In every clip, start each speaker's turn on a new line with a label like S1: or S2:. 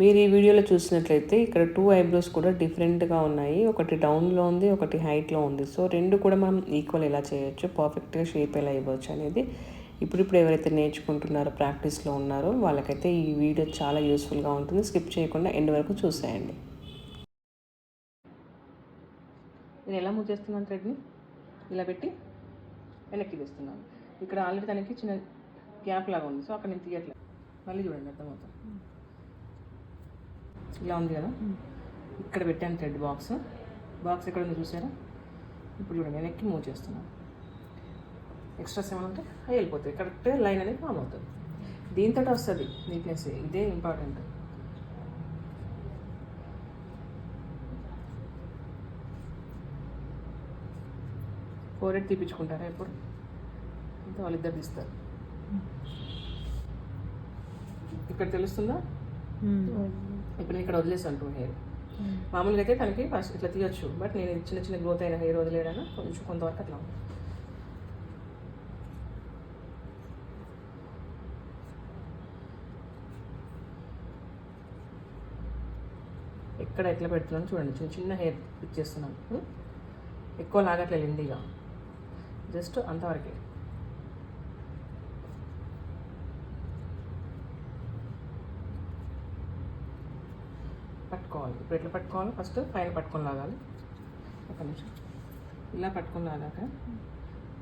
S1: మీరు ఈ వీడియోలో చూసినట్లయితే ఇక్కడ టూ ఐబ్రోస్ కూడా డిఫరెంట్గా ఉన్నాయి. ఒకటి డౌన్లో ఉంది ఒకటి హైట్లో ఉంది. సో రెండు కూడా మనం ఈక్వల్ ఎలా చేయొచ్చు? పర్ఫెక్ట్గా షేప్ ఎలా ఇవ్వచ్చు అనేది ఇప్పుడు ఇప్పుడు ఎవరైతే నేర్చుకుంటున్నారో ప్రాక్టీస్లో ఉన్నారో వాళ్ళకైతే ఈ వీడియో చాలా యూస్ఫుల్గా ఉంటుంది. స్కిప్ చేయకుండా ఎండ్ వరకు చూసేయండి. నేను ఎలా మూవ్ చేస్తున్నాను థ్రెడ్ని ఇలా పెట్టి వెనక్కి తీస్తున్నాను. ఇక్కడ ఆల్రెడీ తనకి చిన్న గ్యాప్ లాగా ఉంది. సో అక్కడ నేను తీయట్లేదు మళ్ళీ చూడండి అర్థమవుతుంది. ఇలా ఉంది కదా. ఇక్కడ పెట్టాను థ్రెడ్ బాక్స్. బాక్స్ ఎక్కడ ఉంది చూసారా? ఇప్పుడు చూడండి వెనక్కి మూవ్ చేస్తున్నాను ఎక్స్ట్రాస్ ఏమైనా ఉంటే అవి వెళ్ళిపోతాయి. కరెక్ట్ లైన్ అనేది ఫామ్ అవుతుంది. దీంతో వస్తుంది నీట్నెస్ ఇదే ఇంపార్టెంట్ ఫోర్ ఎయిట్ తీపించుకుంటారా ఎప్పుడు అంతే వాళ్ళిద్దరు తీస్తారు. ఇక్కడ తెలుస్తుందా? ఇప్పుడు నేను ఇక్కడ వదిలేసాను టూ హెయిర్. మామూలుగా అయితే తనకి ఫస్ట్ ఇట్లా తీయొచ్చు బట్ నేను చిన్న చిన్న గ్రోత్ అయిన హెయిర్ వదిలేయడాను కొంచెం కొంతవరకు అట్లా ఉంది. ఎక్కడ ఎట్లా పెడుతున్నాను చూడండి చిన్న చిన్న హెయిర్ ఇచ్చేస్తున్నాను. ఉం? ఎక్కువ లాగట్లేదు ఇండిగా జస్ట్ అంతవరకే. పట్టుకోవాలి. ఇప్పుడు ఎట్లా పట్టుకోవాలి ఫస్ట్ పైన పట్టుకొని లాగాలి. ఒక నిమిషం. ఇలా పట్టుకొని లాగాక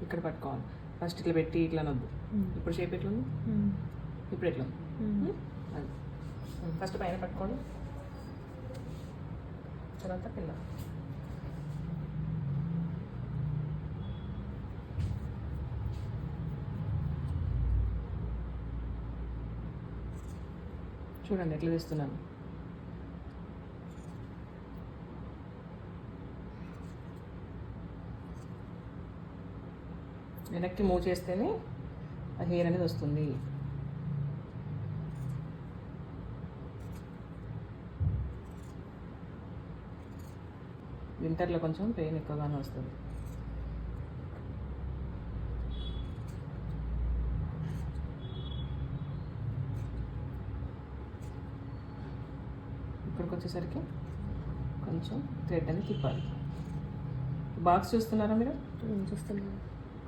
S1: ఇక్కడ పట్టుకోవాలి. ఫస్ట్ ఇట్లా పెట్టి ఇట్లా నొద్దు. ఇప్పుడు షేప్ ఎట్లా ఉంది ఇప్పుడు ఎట్లా ఉంది అది. ఫస్ట్ పైన పట్టుకోండి తర్వాత కింద చూడండి ఎట్లా తీస్తున్నాను వెనక్కి మూవ్ చేస్తేనే ఆ హెయిర్ అనేది వస్తుంది. వింటర్లో కొంచెం పెయిన్ ఎక్కువగానే వస్తుంది. ఇక్కడికి వచ్చేసరికి కొంచెం థ్రెడ్ అని తిప్పాలి. బాక్స్ చూస్తున్నారా మీరు?
S2: చూస్తున్నాను.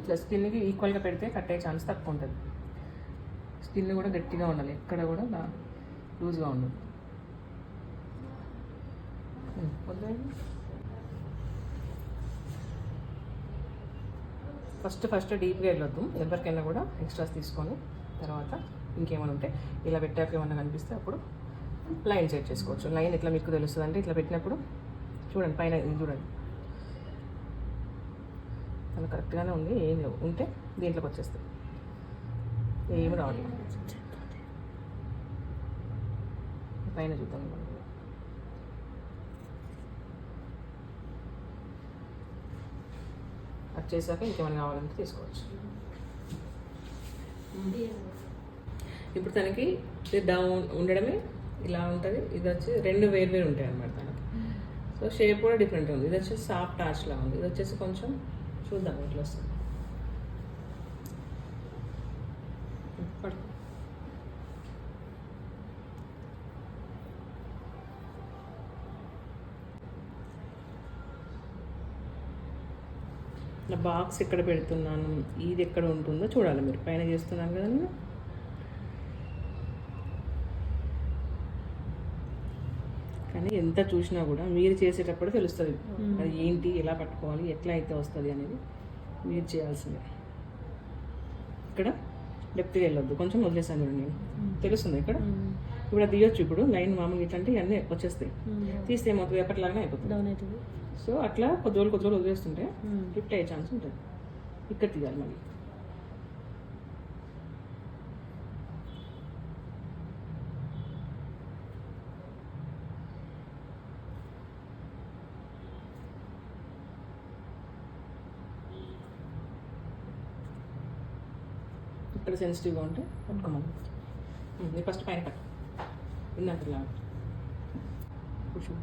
S1: ఇట్లా స్కిన్కి ఈక్వల్గా పెడితే కట్టే ఛాన్స్ తక్కువ ఉంటుంది. స్కిన్ కూడా గట్టిగా ఉండాలి. ఎక్కడ కూడా లూజ్గా ఉండదు. ఫస్ట్ ఫస్ట్ డీప్గా వెళ్ళొద్దు. ఎవరికైనా కూడా ఎక్స్ట్రాస్ తీసుకొని తర్వాత ఇంకేమైనా ఉంటే ఇలా పెట్టాక ఏమైనా కనిపిస్తే అప్పుడు లైన్ సెట్ చేసుకోవచ్చు. లైన్ ఎట్లా మీకు తెలుస్తుంది అంటే ఇట్లా పెట్టినప్పుడు చూడండి పైన చూడండి. అలా కరెక్ట్గానే ఉంది ఏం లేవు. ఉంటే దీంట్లోకి వచ్చేస్తుంది ఏమి రావట్లేదు. పైన చూద్దాం కట్ అది చేశాక ఇంకేమైనా కావాలంటే తీసుకోవచ్చు. ఇప్పుడు తనకి డౌన్ ఉండడమే ఇలా ఉంటుంది. ఇది వచ్చి రెండు వేరు వేరు ఉంటాయి అనమాట తనకి. సో షేప్ కూడా డిఫరెంట్ ఉంది. ఇది వచ్చేసి సాఫ్ట్ టాచ్ లా ఉంది. ఇది వచ్చేసి కొంచెం చూద్దాం ఎట్లా వస్తుంది. నా బాక్స్ ఎక్కడ పెడుతున్నాను ఇది ఎక్కడ ఉంటుందో చూడాలి మీరు. పైన చేస్తున్నాను కదా కానీ ఎంత చూసినా కూడా మీరు చేసేటప్పుడు తెలుస్తుంది. అది ఏంటి ఎలా పట్టుకోవాలి ఎట్లా అయితే వస్తుంది అనేది మీరు చేయాల్సిందే. ఇక్కడ డెప్త్గా వెళ్ళొద్దు. కొంచెం వదిలేసాను చూడండి. నేను తెలుస్తుంది ఇక్కడ? ఇప్పుడు అది తీయొచ్చు ఇప్పుడు. లైన్ మామూలుగా ఇట్లా అంటే ఇవన్నీ వచ్చేస్తాయి తీస్తే ఏమవుతుంది? ఎప్పటిలాగానే అయిపోతుంది. సో అట్లా కొద్ది రోజులు కొద్ది రోజులు వదిలేస్తుంటే లిఫ్ట్ అయ్యే ఛాన్స్ ఉంటుంది. ఇక్కడ తీయాలి మళ్ళీ. ఇక్కడ సెన్సిటివ్గా ఉంటే పట్టుకోమని ఫస్ట్ పైన కట్టు ఇందాకలా కూర్చో.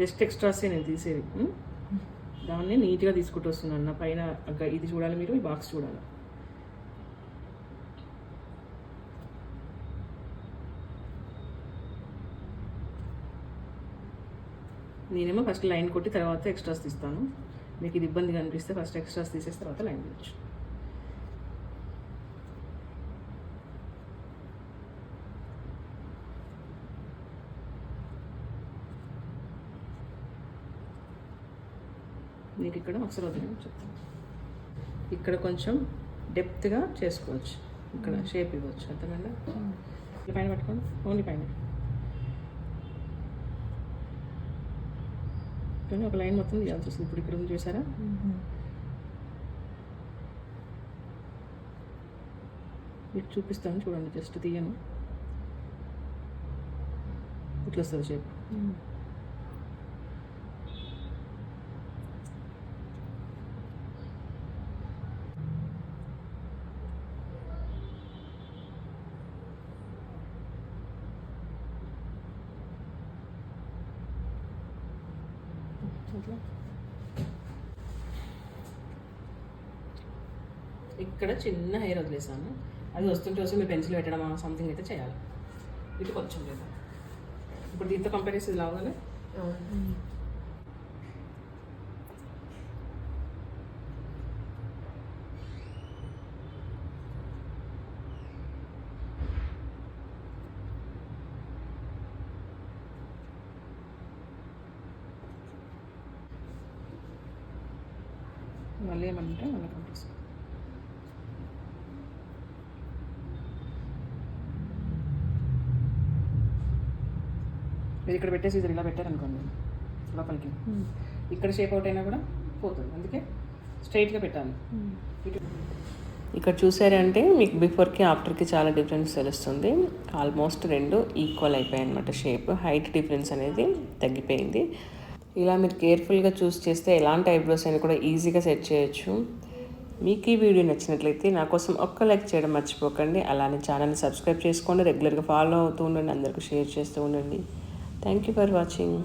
S1: జస్ట్ ఎక్స్ట్రాసే నేను తీసేది. దాన్ని నీట్గా తీసుకుంటూ వస్తున్నాను. నా పైన ఇది చూడాలి మీరు ఈ బాక్స్ చూడాలి. నేనేమో ఫస్ట్ లైన్ కొట్టి తర్వాత ఎక్స్ట్రాస్ తీస్తాను. మీకు ఇది ఇబ్బందిగా అనిపిస్తే ఫస్ట్ ఎక్స్ట్రాస్ తీసేసి తర్వాత లైన్ తీయచ్చు మీకు ఇక్కడ ఒకసారి వదిలేని చెప్తాను. ఇక్కడ కొంచెం డెప్త్గా చేసుకోవచ్చు. ఇక్కడ షేప్ ఇవ్వచ్చు. అర్థమైందా? ఈ పైన పట్టుకోండి. ఓన్లీ పైన. కానీ ఒక లైన్ మొత్తం తీయాల్సి వస్తుంది. ఇప్పుడు ఇక్కడ ఉంది చూసారా? మీకు చూపిస్తాను చూడండి జస్ట్ తీయను. ఇట్లా వస్తుంది షేప్ ఇట్లా ఇక్కడ చిన్న హెయిర్ వదిలేసాను. అది వస్తుంటే వస్తే మీరు పెన్సిల్ పెట్టడం సంథింగ్ అయితే చేయాలి. ఇటు కొంచెం లేదా? ఇప్పుడు దీంతో కంపేర్ చేసి ఇది లాగానే మళ్ళీ ఏమంటే మళ్ళీ కనిపిస్తుంది మీరు ఇక్కడ పెట్టేసి ఇది ఇలా పెట్టారనుకోండి లోపలికి. ఇక్కడ షేప్ అవుట్ అయినా కూడా పోతుంది. అందుకే స్ట్రైట్గా పెట్టాలి. ఇక్కడ చూసారంటే మీకు బిఫోర్కి ఆఫ్టర్కి చాలా డిఫరెన్స్ తెలుస్తుంది. ఆల్మోస్ట్ రెండు ఈక్వల్ అయిపోయాయి అనమాట షేప్ హైట్ డిఫరెన్స్ అనేది తగ్గిపోయింది. ఇలా మీరు కేర్ఫుల్గా చూస్ చేస్తే ఎలాంటి ఐబ్రోస్ అయినా కూడా ఈజీగా సెట్ చేయొచ్చు. మీకు ఈ వీడియో నచ్చినట్లయితే నా కోసం ఒక్క లైక్ చేయడం మర్చిపోకండి. అలానే ఛానల్ని సబ్స్క్రైబ్ చేసుకోండి. రెగ్యులర్గా ఫాలో అవుతూ ఉండండి. అందరికీ షేర్ చేస్తూ ఉండండి. Thank you for watching